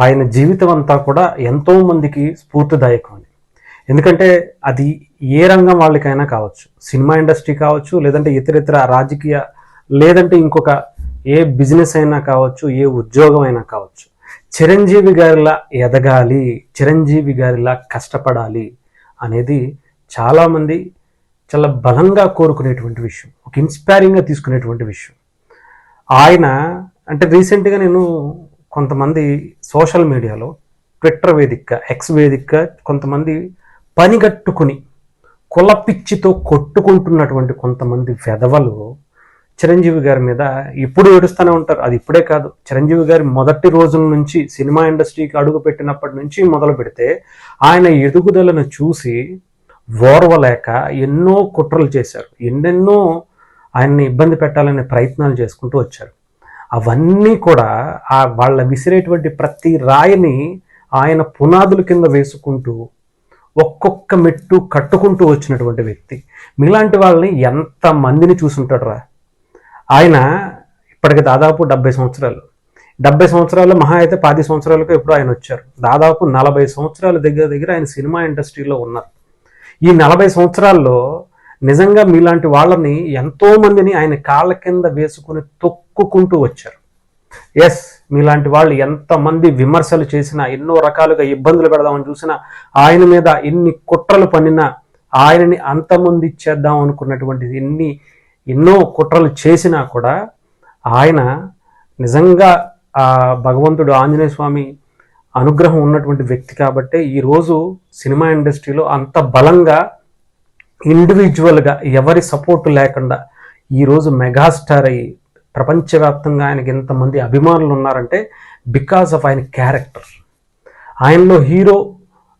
ఆయన జీవితం అంతా కూడా ఎంతో మందికి స్ఫూర్తిదాయకం ఎందుకంటే అది ఏ రంగం వాళ్ళకైనా కావచ్చు. సినిమా ఇండస్ట్రీ కావచ్చు లేదంటే ఇతరితర రాజకీయ లేదంటే ఇంకొక ఏ బిజినెస్ అయినా కావచ్చు ఏ ఉద్యోగం అయినా కావచ్చు. చిరంజీవి గారిలా ఎదగాలి చిరంజీవి గారిలా కష్టపడాలి అనేది చాలామంది చాలా బలంగా కోరుకునేటువంటి విషయం ఒక ఇన్స్పైరింగ్గా తీసుకునేటువంటి విషయం. ఆయన అంటే రీసెంట్గా నేను కొంతమంది సోషల్ మీడియాలో ట్విట్టర్ వేదికగా ఎక్స్ వేదికగా కొంతమంది పనిగట్టుకుని కులపిచ్చితో కొట్టుకుంటున్నటువంటి కొంతమంది వెధవలు చిరంజీవి గారి మీద ఇప్పుడు ఏడుస్తూనే ఉంటారు. అది ఇప్పుడే కాదు. చిరంజీవి గారి మొదటి రోజుల నుంచి సినిమా ఇండస్ట్రీకి అడుగు పెట్టినప్పటి నుంచి మొదలు పెడితే ఆయన ఎదుగుదలను చూసి ఓర్వలేక ఎన్నో కుట్రలు చేశారు. ఎన్నెన్నో ఆయన్ని ఇబ్బంది పెట్టాలనే ప్రయత్నాలు చేసుకుంటూ వచ్చారు. అవన్నీ కూడా ఆ వాళ్ళ విసిరేటువంటి ప్రతి రాయిని ఆయన పునాదుల కింద వేసుకుంటూ ఒక్కొక్క మెట్టు కట్టుకుంటూ వచ్చినటువంటి వ్యక్తి. మీలాంటి వాళ్ళని ఎంత మందిని చూసుంటాడురా? ఆయన ఇప్పటికి దాదాపు డెబ్బై సంవత్సరాలు. డెబ్బై సంవత్సరాలు మహా అయితే పది సంవత్సరాలకు ఎప్పుడు ఆయన వచ్చారు. దాదాపు నలభై సంవత్సరాల దగ్గర దగ్గర ఆయన సినిమా ఇండస్ట్రీలో ఉన్నారు. ఈ నలభై సంవత్సరాల్లో నిజంగా మీలాంటి వాళ్ళని ఎంతోమందిని ఆయన కాళ్ళ కింద వేసుకుని తొక్కుకుంటూ వచ్చారు. ఎస్ మీలాంటి వాళ్ళు ఎంతమంది విమర్శలు చేసినా ఎన్నో రకాలుగా ఇబ్బందులు పెడదామని చూసినా ఆయన మీద ఎన్ని కుట్రలు పన్నినా ఆయనని అంతమంది ఇచ్చేద్దాం అనుకున్నటువంటి ఎన్ని ఎన్నో కుట్రలు చేసినా కూడా ఆయన నిజంగా ఆ భగవంతుడు ఆంజనేయ స్వామి అనుగ్రహం ఉన్నటువంటి వ్యక్తి కాబట్టే ఈరోజు సినిమా ఇండస్ట్రీలో అంత బలంగా ఇండివిజువల్గా ఎవరి సపోర్ట్ లేకుండా ఈరోజు మెగాస్టార్ అయ్యి ప్రపంచవ్యాప్తంగా ఆయనకి ఎంతమంది అభిమానులు ఉన్నారంటే బికాస్ ఆఫ్ ఆయన క్యారెక్టర్ ఆయనలో హీరో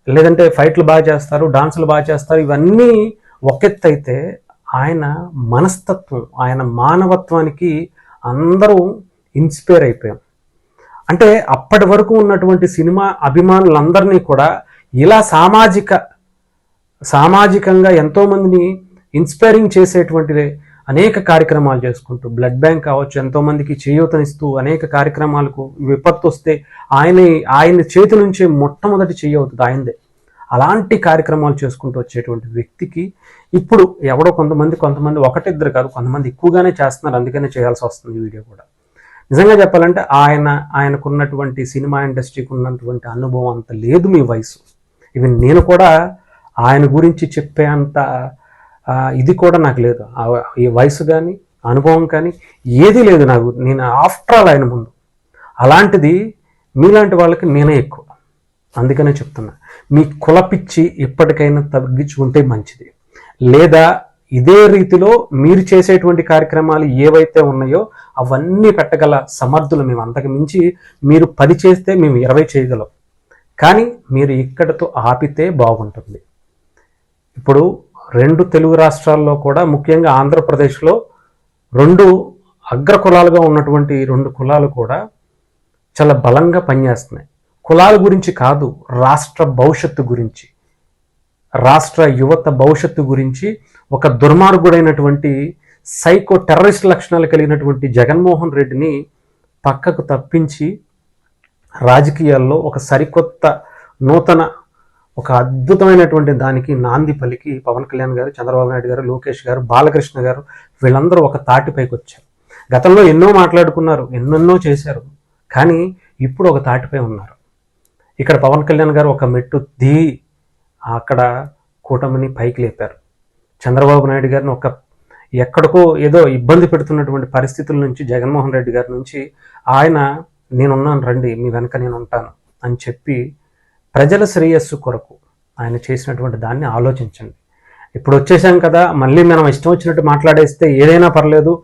లేదంటే ఫైట్లు బాగా చేస్తారు డాన్సులు బాగా చేస్తారు ఇవన్నీ ఒకెత్తైతే ఆయన మనస్తత్వం ఆయన మానవత్వానికి అందరూ ఇన్స్పైర్ అయిపోయాం. అంటే అప్పటి వరకు ఉన్నటువంటి సినిమా అభిమానులందరినీ కూడా ఇలా సామాజిక సామాజికంగా ఎంతోమందిని ఇన్స్పైరింగ్ చేసేటువంటి అనేక కార్యక్రమాలు చేసుకుంటూ బ్లడ్ బ్యాంక్ కావచ్చు ఎంతోమందికి చేయూతనిస్తూ అనేక కార్యక్రమాలకు విపత్తు వస్తే ఆయన ఆయన చేతి నుంచే మొట్టమొదటి చేయవుతుంది ఆయనదే. అలాంటి కార్యక్రమాలు చేసుకుంటూ వచ్చేటువంటి వ్యక్తికి ఇప్పుడు ఎవడో కొంతమంది కొంతమంది ఒకటిద్దరు కాదు కొంతమంది ఎక్కువగానే చేస్తున్నారు అందుకనే చేయాల్సి వస్తుంది ఈ వీడియో కూడా. నిజంగా చెప్పాలంటే ఆయన ఆయనకున్నటువంటి సినిమా ఇండస్ట్రీకి ఉన్నటువంటి అనుభవం అంత లేదు మీ వయసు. ఇవి నేను కూడా ఆయన గురించి చెప్పే అంత ఇది కూడా నాకు లేదు. ఆ ఈ వయసు కానీ అనుభవం కానీ ఏదీ లేదు నాకు. నేను ఆఫ్టర్ ఆల్ ఆయన ముందు. అలాంటిది మీలాంటి వాళ్ళకి నేనే ఎక్కువ. అందుకనే చెప్తున్నా. మీ కులపిచ్చి ఎప్పటికైనా తగ్గించుకుంటే మంచిది. లేదా ఇదే రీతిలో మీరు చేసేటువంటి కార్యక్రమాలు ఏవైతే ఉన్నాయో అవన్నీ పెట్టగల సమర్థులు మేము అంతకు మించి మీరు పది చేస్తే మేము ఇరవై చేయగలం. కానీ మీరు ఇక్కడతో ఆపితే బాగుంటుంది. ఇప్పుడు రెండు తెలుగు రాష్ట్రాల్లో కూడా ముఖ్యంగా ఆంధ్రప్రదేశ్లో రెండు అగ్ర కులాలుగా ఉన్నటువంటి రెండు కులాలు కూడా చాలా బలంగా పనిచేస్తున్నాయి. కులాల గురించి కాదు రాష్ట్ర భవిష్యత్తు గురించి. రాష్ట్ర యువత భవిష్యత్తు గురించి ఒక దుర్మార్గుడైనటువంటి సైకో టెర్రరిస్ట్ లక్షణాలు కలిగినటువంటి జగన్మోహన్ రెడ్డిని పక్కకు తప్పించి రాజకీయాల్లో ఒక సరికొత్త నూతన ఒక అద్భుతమైనటువంటి దానికి నాంది పలికి పవన్ కళ్యాణ్ గారు చంద్రబాబు నాయుడు గారు లోకేష్ గారు బాలకృష్ణ గారు వీళ్ళందరూ ఒక తాటిపైకి వచ్చారు. గతంలో ఎన్నో మాట్లాడుకున్నారు ఎన్నెన్నో చేశారు కానీ ఇప్పుడు ఒక తాటిపై ఉన్నారు. ఇక్కడ పవన్ కళ్యాణ్ గారు ఒక మెట్టు దిగి అక్కడ కూటమిని పైకి లేపారు. చంద్రబాబు నాయుడు గారిని ఒక ఎక్కడికో ఏదో ఇబ్బంది పెడుతున్నటువంటి పరిస్థితుల నుంచి జగన్మోహన్ రెడ్డి గారి నుంచి ఆయన నేనున్నాను రండి మీ వెనక నేను ఉంటాను అని చెప్పి ప్రజల శ్రేయస్సు కొరకు ఆయన చేసినటువంటి దాన్ని ఆలోచించండి. ఇప్పుడు వచ్చేసాం కదా మళ్ళీ మనం ఇష్టం వచ్చినట్టు మాట్లాడేస్తే ఏదైనా పర్లేదు.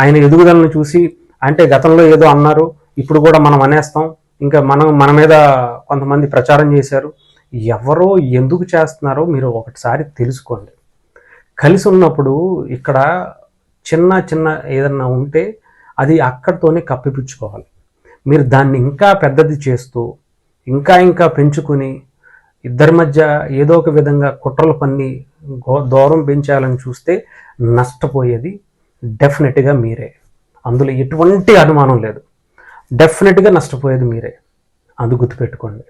ఆయన ఎదుగుదలను చూసి అంటే గతంలో ఏదో అన్నారు ఇప్పుడు కూడా మనం అనేస్తాం. ఇంకా మనం మన మీద కొంతమంది ప్రచారం చేశారు. ఎవరో ఎందుకు చేస్తున్నారో మీరు ఒకటిసారి తెలుసుకోండి. కలిసి ఉన్నప్పుడు ఇక్కడ చిన్న చిన్న ఏదన్నా ఉంటే అది అక్కడితోనే కప్పిపుచ్చుకోవాలి. మీరు దాన్ని ఇంకా పెద్దది చేస్తూ ఇంకా ఇంకా పెంచుకుని ఇద్దరి మధ్య ఏదో ఒక విధంగా కుట్రలు పన్ని గో- దూరం పెంచాలని చూస్తే నష్టపోయేది డెఫినెట్గా మీరే. అందులో ఎటువంటి అనుమానం లేదు. డెఫినెట్గా నష్టపోయేది మీరే. అది గుర్తుపెట్టుకోండి.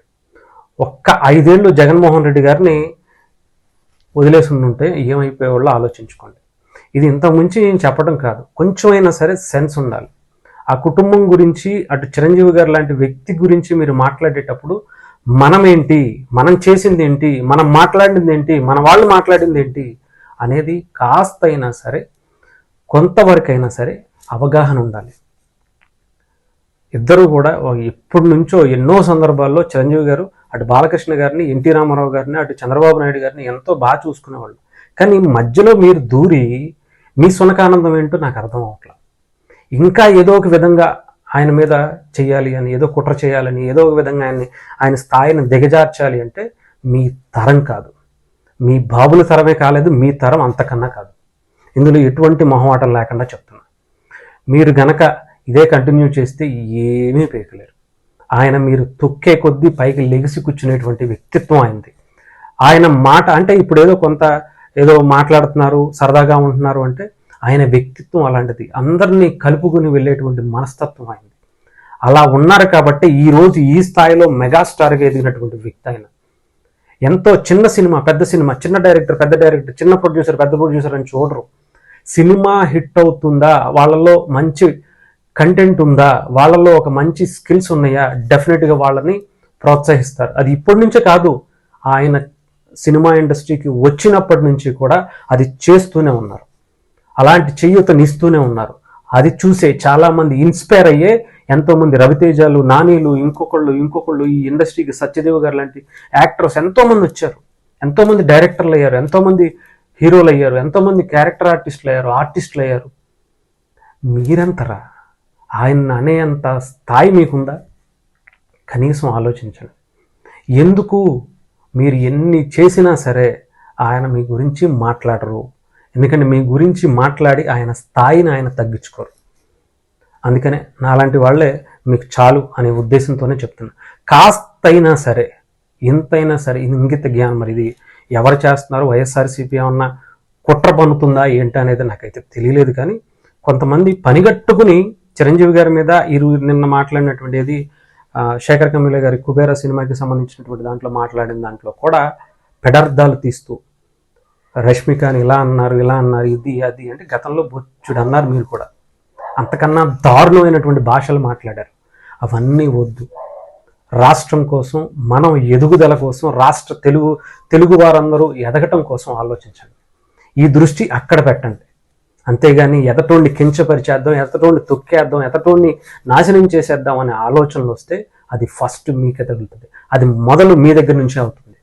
ఒక్క ఐదేళ్ళు జగన్మోహన్ రెడ్డి గారిని వదిలేసి ఉంటే ఏమైపోయేవాళ్ళో ఆలోచించుకోండి. ఇది ఇంతకు మించి నేను చెప్పడం కాదు. కొంచెమైనా సరే సెన్స్ ఉండాలి. ఆ కుటుంబం గురించి అటు చిరంజీవి గారు లాంటి వ్యక్తి గురించి మీరు మాట్లాడేటప్పుడు మనం ఏంటి మనం చేసింది ఏంటి మనం మాట్లాడింది ఏంటి మన వాళ్ళు మాట్లాడింది ఏంటి అనేది కాస్త అయినా సరే కొంతవరకైనా సరే అవగాహన ఉండాలి. ఇద్దరు కూడా ఎప్పటి నుంచో ఎన్నో సందర్భాల్లో చిరంజీవి గారు అటు బాలకృష్ణ గారిని ఎన్టీ రామారావు గారిని అటు చంద్రబాబు నాయుడు గారిని ఎంతో బాగా చూసుకునేవాళ్ళు. కానీ మధ్యలో మీరు దూరి మీ సునకానందం ఏంటో నాకు అర్థం అవట్లేదు ఇంకా ఏదో ఒక విధంగా ఆయన మీద చేయాలి అని ఏదో కుట్ర చేయాలని ఏదో ఒక విధంగా ఆయన్ని ఆయన స్థాయిని దిగజార్చాలి అంటే మీ తరం కాదు. మీ బాబుల తరమే కాలేదు మీ తరం అంతకన్నా కాదు. ఇందులో ఎటువంటి మొహమాటం లేకుండా చెప్తున్నా. మీరు గనక ఇదే కంటిన్యూ చేస్తే ఏమీ పేకలేరు. ఆయన మీరు తొక్కే కొద్దీ పైకి లెగిసి కూర్చునేటువంటి వ్యక్తిత్వం ఆయనది. ఆయన మాట అంటే ఇప్పుడు ఏదో కొంత ఏదో మాట్లాడుతున్నారు సరదాగా ఉంటున్నారు అంటే ఆయన వ్యక్తిత్వం అలాంటిది. అందరినీ కలుపుకుని వెళ్ళేటువంటి మనస్తత్వం ఆయనది. అలా ఉన్నారు కాబట్టి ఈ రోజు ఈ స్థాయిలో మెగాస్టార్గా ఎదిగినటువంటి వ్యక్తి ఆయన. ఎంతో చిన్న సినిమా పెద్ద సినిమా చిన్న డైరెక్టర్ పెద్ద డైరెక్టర్ చిన్న ప్రొడ్యూసర్ పెద్ద ప్రొడ్యూసర్ అని చూడరు. సినిమా హిట్ అవుతుందా? వాళ్ళలో మంచి కంటెంట్ ఉందా? వాళ్ళలో ఒక మంచి స్కిల్స్ ఉన్నాయా? డెఫినెట్గా వాళ్ళని ప్రోత్సహిస్తారు. అది ఇప్పటి నుంచే కాదు ఆయన సినిమా ఇండస్ట్రీకి వచ్చినప్పటి నుంచి కూడా అది చేస్తూనే ఉన్నారు. అలాంటి చేయూతనిస్తూనే ఉన్నారు. అది చూసే చాలామంది ఇన్స్పైర్ అయ్యే ఎంతోమంది రవితేజాలు నానీలు ఇంకొకళ్ళు ఇంకొకళ్ళు ఈ ఇండస్ట్రీకి సత్యదేవ్ గారు లాంటి యాక్టర్స్ ఎంతోమంది వచ్చారు. ఎంతోమంది డైరెక్టర్లు అయ్యారు. ఎంతోమంది హీరోలు అయ్యారు. ఎంతోమంది క్యారెక్టర్ ఆర్టిస్టులు అయ్యారు. ఆర్టిస్టులు అయ్యారు. మీరంతరా? ఆయన అనేంత స్థాయి మీకుందా? కనీసం ఆలోచించండి. ఎందుకు మీరు ఎన్ని చేసినా సరే ఆయన మీ గురించి మాట్లాడరు. ఎందుకంటే మీ గురించి మాట్లాడి ఆయన స్థాయిని ఆయన తగ్గించుకోరు. అందుకనే నాలాంటి వాళ్ళే మీకు చాలు అనే ఉద్దేశంతోనే చెప్తున్నా. కాస్తైనా సరే ఎంతైనా సరే ఇది ఇంగిత జ్ఞానం మరి ఇది ఎవరు చేస్తున్నారు వైఎస్ఆర్సీపీ ఏమన్నా కుట్ర పన్నుతుందా ఏంటి అనేది నాకైతే తెలియలేదు కానీ కొంతమంది పనిగట్టుకుని చిరంజీవి గారి మీద ఇరు నిన్న మాట్లాడినటువంటి ఏది శేఖర్ కమిల గారి కుబేర సినిమాకి సంబంధించినటువంటి దాంట్లో మాట్లాడిన దాంట్లో కూడా పెడార్థాలు తీస్తూ రష్మికని ఇలా అన్నారు ఇలా అన్నారు ఇది అది అంటే గతంలో బొచ్చుడు అన్నారు మీరు కూడా. అంతకన్నా దారుణమైనటువంటి భాషలు మాట్లాడారు. అవన్నీ వద్దు. రాష్ట్రం కోసం మనం ఎదుగుదల కోసం రాష్ట్ర తెలుగు తెలుగు వారందరూ ఎదగటం కోసం ఆలోచించండి. ఈ దృష్టి అక్కడ పెట్టండి. అంతేగాని ఎదటోడిని కించపరిచేద్దాం ఎదటోడిని తొక్కేద్దాం ఎదటోడిని నాశనం చేసేద్దాం అనే ఆలోచనలు వస్తే అది ఫస్ట్ మీకే తగులుతుంది. అది మొదలు మీ దగ్గర నుంచే అవుతుంది.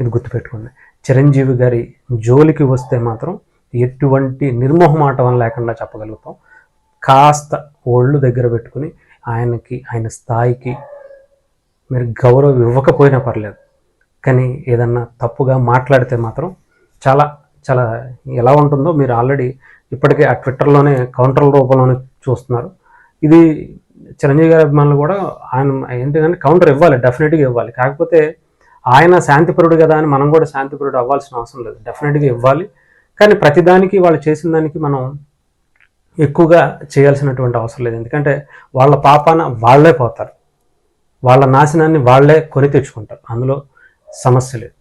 ఇది గుర్తుపెట్టుకోండి. చిరంజీవి గారి జోలికి వస్తే మాత్రం ఎటువంటి నిర్మోహమాటం లేకుండా చెప్పగలుగుతాం. కాస్త ఒళ్ళు దగ్గర పెట్టుకుని ఆయనకి ఆయన స్థాయికి మీరు గౌరవం ఇవ్వకపోయినా పర్లేదు. కానీ ఏదన్నా తప్పుగా మాట్లాడితే మాత్రం చాలా చాలా ఎలా ఉంటుందో మీరు ఆల్రెడీ ఇప్పటికే ఆ ట్విట్టర్లోనే కౌంటర్ రూపంలోనే చూస్తున్నారు. ఇది చిరంజీవి గారి అభిమానులు కూడా ఆయన ఏంటి కానీ కౌంటర్ ఇవ్వాలి డెఫినెట్గా ఇవ్వాలి. కాకపోతే ఆయన శాంతిపరుడు కదా అని మనం కూడా శాంతిపరుడు అవ్వాల్సిన అవసరం లేదు. డెఫినెట్గా ఇవ్వాలి. కానీ ప్రతిదానికి వాళ్ళు చేసిన దానికి మనం ఎక్కువగా చేయాల్సినటువంటి అవసరం లేదు. ఎందుకంటే వాళ్ళ పాపాన వాళ్ళే పోతారు. వాళ్ళ నాశనాన్ని వాళ్ళే కొని తెచ్చుకుంటారు. అందులో సమస్య లేదు.